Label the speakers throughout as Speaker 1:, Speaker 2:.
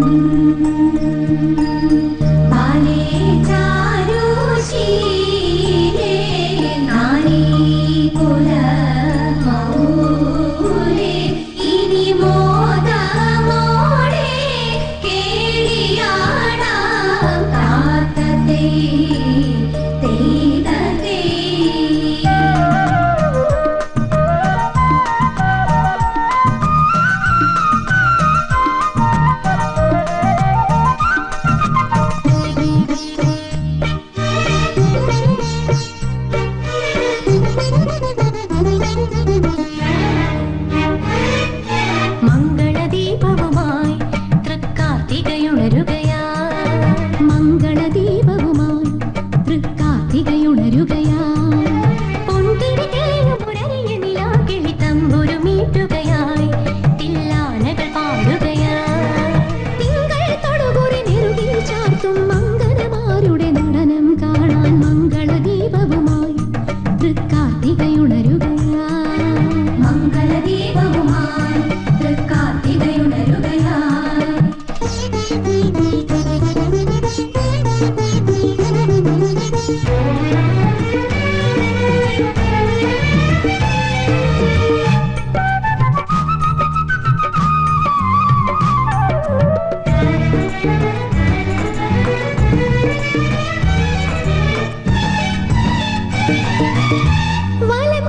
Speaker 1: Música காது கா വലം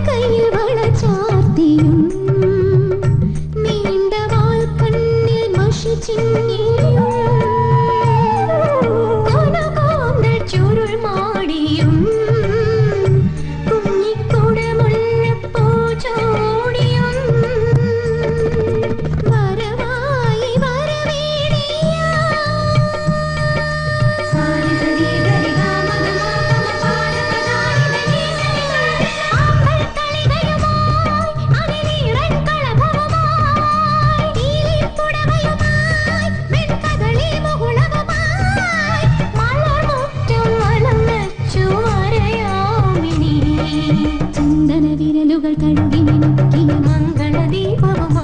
Speaker 1: Mama.